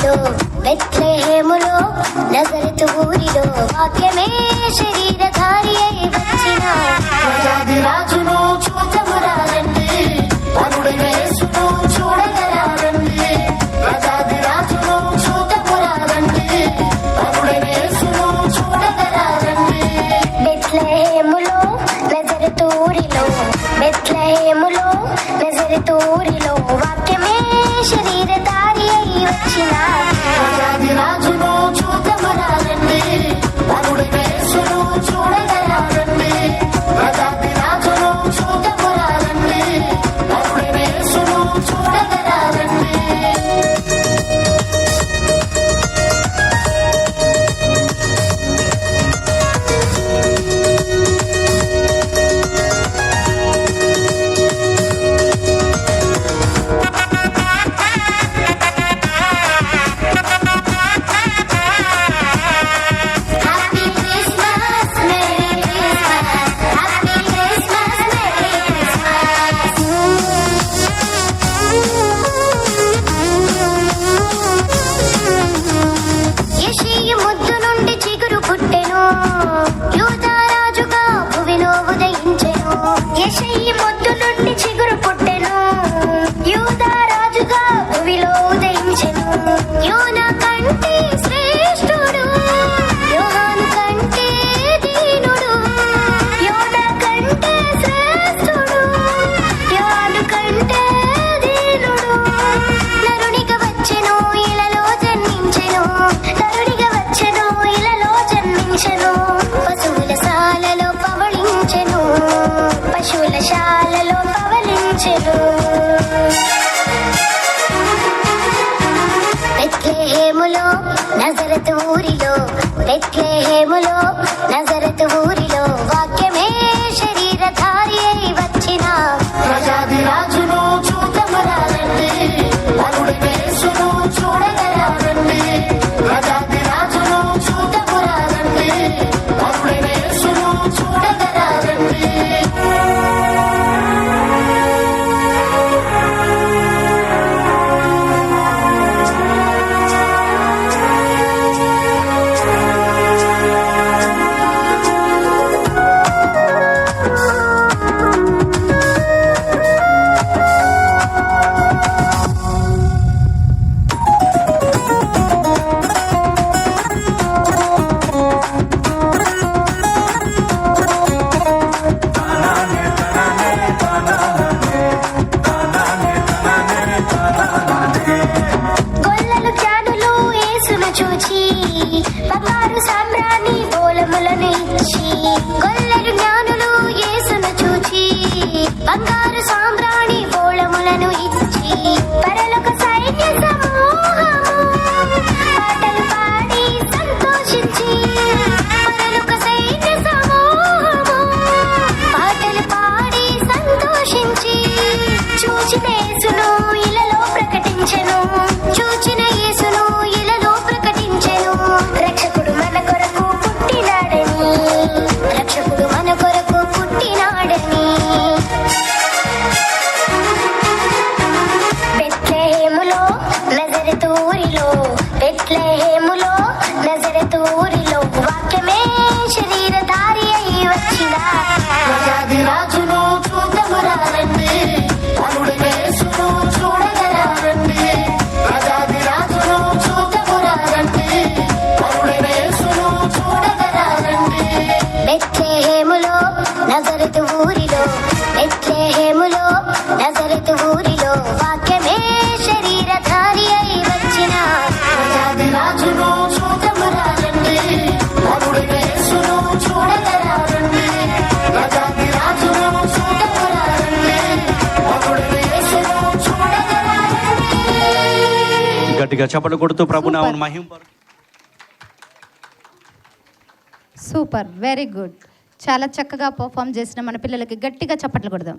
ఊరిలో బెత్లహేములో నజరతు ఊరిలో వాక్యమే శరీరధారి అయి গোল্লার నజరతూరిలో బెట్లహేములో నజరతూరిలో వాక్యమే శరీరధారి అయి వచ్చిన. రాజును చూడమురారండి అరుడినే సును చూడగరారండి రాజాది రాజును చూడమురారండి అరుడినే సును చూడగరారండి ఊరిలో బెట్లహేములో ఊరిలో వాక్యమే శరీరధారి గట్టిగా చప్పట్లు కొడుతూ ప్రభు నామను మహిమ సూపర్ వెరీ గుడ్ చాలా చక్కగా పర్ఫామ్ చేసిన మన పిల్లలకి గట్టిగా చప్పట్లు కొడదాం.